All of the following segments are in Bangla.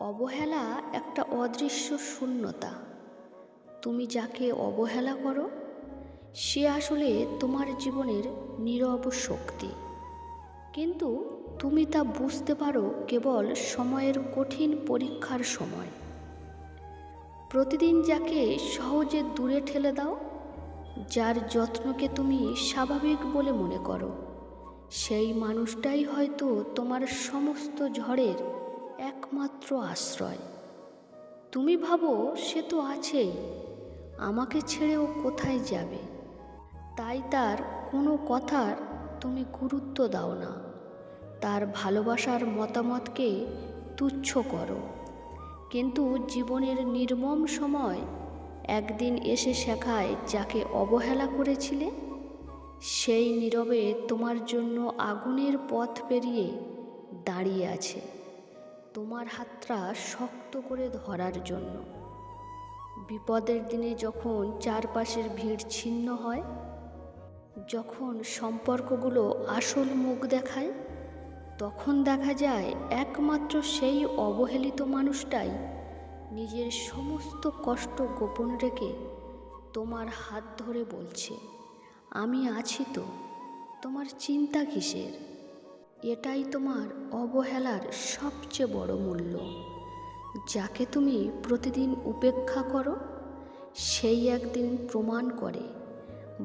অবহেলা একটা অদৃশ্য শূন্যতা। তুমি যাকে অবহেলা করো, সে আসলে তোমার জীবনের নীরব শক্তি। কিন্তু তুমি তা বুঝতে পারো কেবল সময়ের কঠিন পরীক্ষার সময়। প্রতিদিন যাকে সহজে দূরে ঠেলে দাও, যার যত্নকে তুমি স্বাভাবিক বলে মনে করো, সেই মানুষটাই হয়তো তোমার সমস্ত ঝড়ের একমাত্র আশ্রয়। তুমি ভাবো সে তো আছেই, আমাকে ছেড়েও কোথায় যাবে? তাই তার কোনো কথার তুমি গুরুত্ব দাও না। তার ভালোবাসার মতামতকে তুচ্ছ করো। কিন্তু জীবনের নির্মম সময় একদিন এসে শেখায় যাকে অবহেলা করেছিলে? সেই নীরবে তোমার জন্য আগুনের পথ পেরিয়ে দাঁড়িয়ে আছে। তোমার হাতটা শক্ত করে ধরার জন্য। বিপদের দিনে যখন চারপাশের ভিড় ছিন্ন হয়, যখন সম্পর্কগুলো আসল মুখ দেখায়, তখন দেখা যায় একমাত্র সেই অবহেলিত মানুষটাই নিজের সমস্ত কষ্ট গোপন রেখে তোমার হাত ধরে বলছে, আমি আছি তো, তোমার চিন্তা কিসের? এটাই তোমার অবহেলার সবচেয়ে বড় মূল্য। যাকে তুমি প্রতিদিন উপেক্ষা করো, সেই একদিন প্রমাণ করে।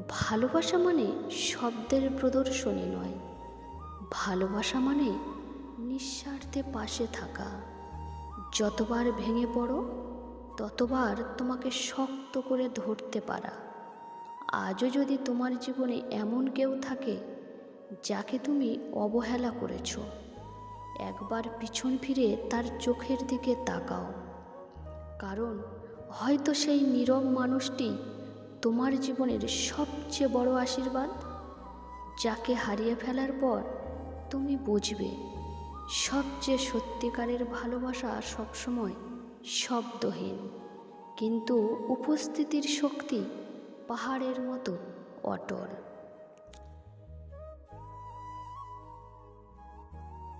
ভালোবাসা মানে শব্দের প্রদর্শনী নয়। ভালোবাসা মানে নিঃস্বার্থে পাশে থাকা। যতবার ভেঙে পড়ো, ততবার তোমাকে শক্ত করে ধরতে পারা। আজও যদি তোমার জীবনে এমন কেউ থাকে যাকে তুমি অবহেলা করেছ, একবার পিছন ফিরে তার চোখের দিকে তাকাও। কারণ হয়তো সেই নীরব মানুষটি তোমার জীবনের সবচেয়ে বড় আশীর্বাদ, যাকে হারিয়ে ফেলার পর তুমি বুঝবে সবচেয়ে সত্যিকারের ভালোবাসা সবসময় শব্দহীন। কিন্তু উপস্থিতির শক্তি পাহাড়ের মতো অটল।